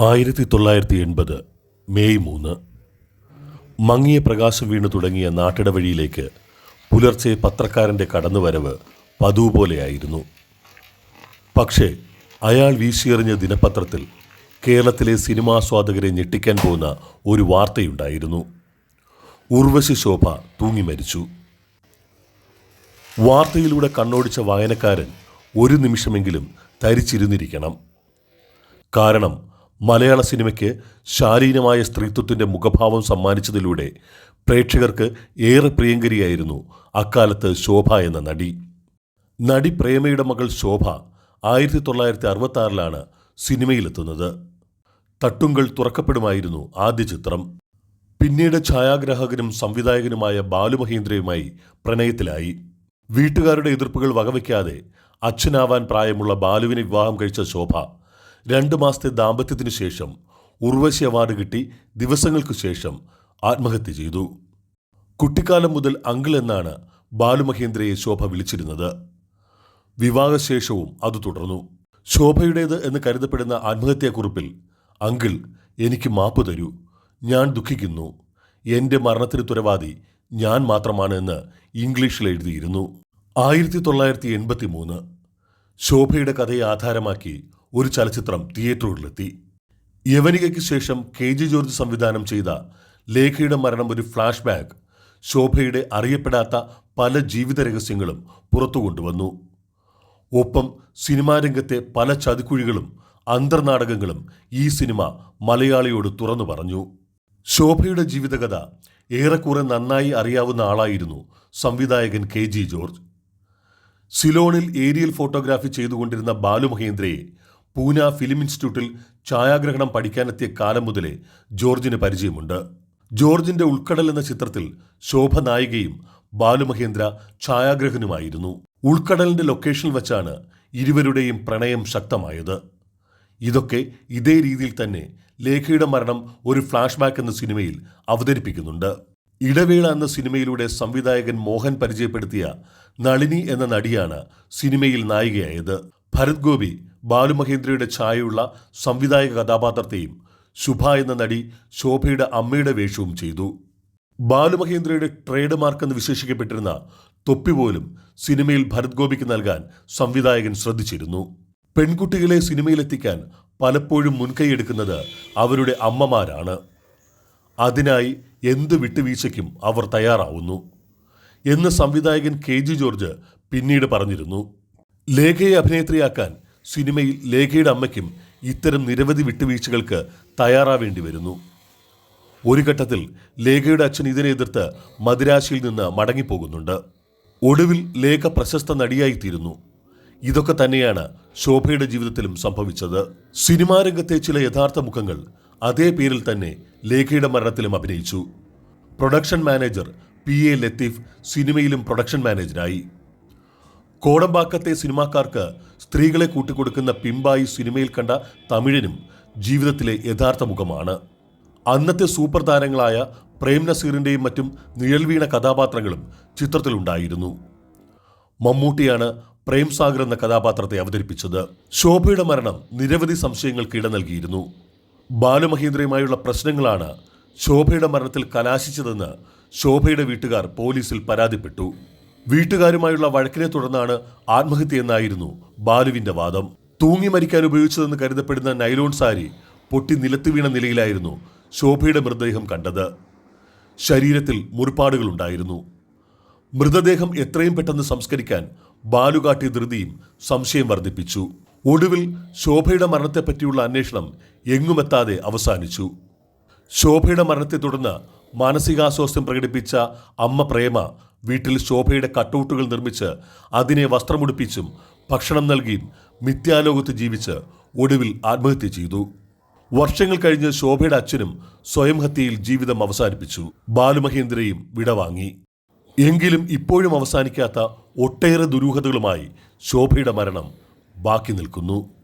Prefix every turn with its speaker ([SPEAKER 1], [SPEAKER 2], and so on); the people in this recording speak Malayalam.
[SPEAKER 1] ആയിരത്തി തൊള്ളായിരത്തി എൺപത് മെയ് മൂന്ന്. മങ്ങിയ പ്രകാശം വീണു തുടങ്ങിയ നാട്ടിടവഴിയിലേക്ക് പുലർച്ചെ പത്രക്കാരന്റെ കടന്നുവരവ് പതിവ് പോലെയായിരുന്നു പക്ഷേ അയാൾ വീശിയെറിഞ്ഞ ദിനപത്രത്തിൽ കേരളത്തിലെ സിനിമാസ്വാദകരെ ഞെട്ടിക്കാൻ പോകുന്ന ഒരു വാർത്തയുണ്ടായിരുന്നു. ഉർവശി ശോഭ തൂങ്ങി മരിച്ചു. വാർത്തയിലൂടെ കണ്ണോടിച്ച വായനക്കാരൻ ഒരു നിമിഷമെങ്കിലും തരിച്ചിരുന്നിരിക്കണം കാരണം മലയാള സിനിമയ്ക്ക് ശാലീനമായ സ്ത്രീത്വത്തിന്റെ മുഖഭാവം സമ്മാനിച്ചതിലൂടെ പ്രേക്ഷകർക്ക് ഏറെ പ്രിയങ്കരിയായിരുന്നു അക്കാലത്ത് ശോഭ എന്ന നടി. നടി പ്രേമയുടെ മകൾ ശോഭ ആയിരത്തി തൊള്ളായിരത്തി അറുപത്താറിലാണ് സിനിമയിലെത്തുന്നത്. തട്ടുങ്കൾ തുറക്കപ്പെടുമായിരുന്നു ആദ്യ ചിത്രം. പിന്നീട് ഛായാഗ്രാഹകനും സംവിധായകനുമായ ബാലുമഹേന്ദ്രയുമായി പ്രണയത്തിലായി. വീട്ടുകാരുടെ എതിർപ്പുകൾ വകവയ്ക്കാതെ അച്ഛനാവാൻ പ്രായമുള്ള ബാലുവിനെ വിവാഹം കഴിച്ച ശോഭ രണ്ട് മാസത്തെ ദാമ്പത്യത്തിനു ശേഷം ഉർവശി അവാർഡ് കിട്ടി ദിവസങ്ങൾക്കു ശേഷം ആത്മഹത്യ ചെയ്തു. കുട്ടിക്കാലം മുതൽ അങ്കിൾ എന്നാണ് ബാലുമഹേന്ദ്രയെ ശോഭ വിളിച്ചിരുന്നത്. വിവാഹശേഷവും അത് തുടർന്നു. ശോഭയുടേത് എന്ന് കരുതപ്പെടുന്ന ആത്മഹത്യാക്കുറിപ്പിൽ അങ്കിൾ എനിക്ക് മാപ്പ് തരൂ. ഞാൻ ദുഃഖിക്കുന്നു. എന്റെ മരണത്തിന് തുരവാദി ഞാൻ മാത്രമാണ് എന്ന് ഇംഗ്ലീഷിൽ എഴുതിയിരുന്നു. ആയിരത്തി തൊള്ളായിരത്തി എൺപത്തി മൂന്ന് ശോഭയുടെ കഥയെ ആധാരമാക്കി ഒരു ചലച്ചിത്രം തിയേറ്ററുകളിലെത്തി. യവനികയ്ക്ക് ശേഷം കെ ജി ജോർജ് സംവിധാനം ചെയ്ത ലേഖയുടെ മരണം ഒരു ഫ്ലാഷ് ബാക്ക് ശോഭയുടെ അറിയപ്പെടാത്ത പല ജീവിത രഹസ്യങ്ങളും പുറത്തു കൊണ്ടുവന്നു. ഒപ്പം സിനിമാ രംഗത്തെ പല ചതിക്കുഴികളും അന്തർനാടകങ്ങളും ഈ സിനിമ മലയാളിയോട് തുറന്നു പറഞ്ഞു. ശോഭയുടെ ജീവിതകഥ ഏറെക്കുറെ നന്നായി അറിയാവുന്ന ആളായിരുന്നു സംവിധായകൻ കെ ജി ജോർജ്. സിലോണിൽ ഏരിയൽ ഫോട്ടോഗ്രാഫി ചെയ്തുകൊണ്ടിരുന്ന ബാലു മഹേന്ദ്രയെ പൂന ഫിലിം ഇൻസ്റ്റിറ്റ്യൂട്ടിൽ ഛായാഗ്രഹണം പഠിക്കാനെത്തിയ കാലം മുതലേ ജോർജിന് പരിചയമുണ്ട്. ജോർജിന്റെ ഉൾക്കടൽ എന്ന ചിത്രത്തിൽ ശോഭ നായികയും ബാലുമഹേന്ദ്ര ഛായാഗ്രഹനുമായിരുന്നു. ഉൾക്കടലിന്റെ ലൊക്കേഷനിൽ വച്ചാണ് ഇരുവരുടെയും പ്രണയം ശക്തമായത്. ഇതൊക്കെ ഇതേ രീതിയിൽ തന്നെ ലേഖയുടെ മരണം ഒരു ഫ്ലാഷ് ബാക്ക് എന്ന സിനിമയിൽ അവതരിപ്പിക്കുന്നുണ്ട്. ഇടവേള എന്ന സിനിമയിലൂടെ സംവിധായകൻ മോഹൻ പരിചയപ്പെടുത്തിയ നളിനി എന്ന നടിയാണ് സിനിമയിൽ നായികയായത്. ഭരത് ഗോപി ബാലുമഹേന്ദ്രയുടെ ഛായയുള്ള സംവിധായക കഥാപാത്രത്തെയും ശുഭ എന്ന നടി ശോഭയുടെ അമ്മയുടെ വേഷവും ചെയ്തു. ബാലുമഹേന്ദ്രയുടെ ട്രേഡ് മാർക്ക് എന്ന് വിശേഷിക്കപ്പെട്ടിരുന്ന തൊപ്പി പോലും സിനിമയിൽ ഭരത് ഗോപിക്ക് നൽകാൻ സംവിധായകൻ ശ്രദ്ധിച്ചിരുന്നു. പെൺകുട്ടികളെ സിനിമയിലെത്തിക്കാൻ പലപ്പോഴും മുൻകൈയെടുക്കുന്നത് അവരുടെ അമ്മമാരാണ്. അതിനായി എന്ത് വിട്ടുവീഴ്ചയ്ക്കും അവർ തയ്യാറാവുന്നു എന്ന് സംവിധായകൻ കെ ജി ജോർജ് പിന്നീട് പറഞ്ഞിരുന്നു. ലേഖയെ അഭിനേത്രിയാക്കാൻ സിനിമയിൽ ലേഖയുടെ അമ്മയ്ക്കും ഇത്തരം നിരവധി വിട്ടുവീഴ്ചകൾക്ക് തയ്യാറാവേണ്ടി വരുന്നു. ഒരു ഘട്ടത്തിൽ ലേഖയുടെ അച്ഛൻ ഇതിനെ എതിർത്ത് മദിരാശിയിൽ നിന്ന് മടങ്ങിപ്പോകുന്നുണ്ട്. ഒടുവിൽ ലേഖ പ്രശസ്ത നടിയായിത്തീരുന്നു. ഇതൊക്കെ തന്നെയാണ് ശോഭയുടെ ജീവിതത്തിലും സംഭവിച്ചത്. സിനിമാ രംഗത്തെ ചില യഥാർത്ഥ മുഖങ്ങൾ അതേ പേരിൽ തന്നെ ലേഖയുടെ മരണത്തിലും അഭിനയിച്ചു. Production manager P A Latheef സിനിമയിലും പ്രൊഡക്ഷൻ മാനേജരായി. കോടമ്പാക്കത്തെ സിനിമാക്കാർക്ക് സ്ത്രീകളെ കൂട്ടിക്കൊടുക്കുന്ന പിമ്പായി സിനിമയിൽ കണ്ട തമിഴനും ജീവിതത്തിലെ യഥാർത്ഥ മുഖമാണ്. അന്നത്തെ സൂപ്പർ താരങ്ങളായ പ്രേം നസീറിന്റെയും മറ്റും നിഴൽവീണ കഥാപാത്രങ്ങളും ചിത്രത്തിലുണ്ടായിരുന്നു. മമ്മൂട്ടിയാണ് പ്രേം സാഗർ എന്ന കഥാപാത്രത്തെ അവതരിപ്പിച്ചത്. ശോഭയുടെ മരണം നിരവധി സംശയങ്ങൾക്ക് ഇട നൽകിയിരുന്നു. ബാലുമഹേന്ദ്രയുമായുള്ള പ്രശ്നങ്ങളാണ് ശോഭയുടെ മരണത്തിൽ കലാശിച്ചതെന്ന് ശോഭയുടെ വീട്ടുകാർ പോലീസിൽ പരാതിപ്പെട്ടു. വീട്ടുകാരുമായുള്ള വഴക്കിനെ തുടർന്നാണ് ആത്മഹത്യയെന്നായിരുന്നു ബാലുവിന്റെ വാദം. തൂങ്ങി മരിക്കാൻ ഉപയോഗിച്ചതെന്ന് കരുതപ്പെടുന്ന നൈലോൺ സാരി പൊട്ടി നിലത്ത് വീണ നിലയിലായിരുന്നു ശോഭയുടെ മൃതദേഹം കണ്ടത്. ശരീരത്തിൽ മുറിപ്പാടുകളുണ്ടായിരുന്നു. മൃതദേഹം എത്രയും പെട്ടെന്ന് സംസ്കരിക്കാൻ ബാലു കാട്ടിയ ധൃതിയും സംശയം വർദ്ധിപ്പിച്ചു. ഒടുവിൽ ശോഭയുടെ മരണത്തെപ്പറ്റിയുള്ള അന്വേഷണം എങ്ങുമെത്താതെ അവസാനിച്ചു. ശോഭയുടെ മരണത്തെ തുടർന്ന് മാനസികാസ്വാസ്ഥ്യം പ്രകടിപ്പിച്ച അമ്മ പ്രേമ വീട്ടിൽ ശോഭയുടെ കട്ടൗട്ടുകൾ നിർമ്മിച്ച് അതിനെ വസ്ത്രമുടിപ്പിച്ചും ഭക്ഷണം നൽകിയും മിഥ്യാലോകത്ത് ജീവിച്ച് ഒടുവിൽ ആത്മഹത്യ ചെയ്തു. വർഷങ്ങൾ കഴിഞ്ഞ് ശോഭയുടെ അച്ഛനും സ്വയംഹത്യയിൽ ജീവിതം അവസാനിപ്പിച്ചു. ബാലുമഹേന്ദ്രയും വിടവാങ്ങി എങ്കിലും ഇപ്പോഴും അവസാനിക്കാത്ത ഒട്ടേറെ ദുരൂഹതകളുമായി ശോഭയുടെ മരണം ബാക്കി നിൽക്കുന്നു.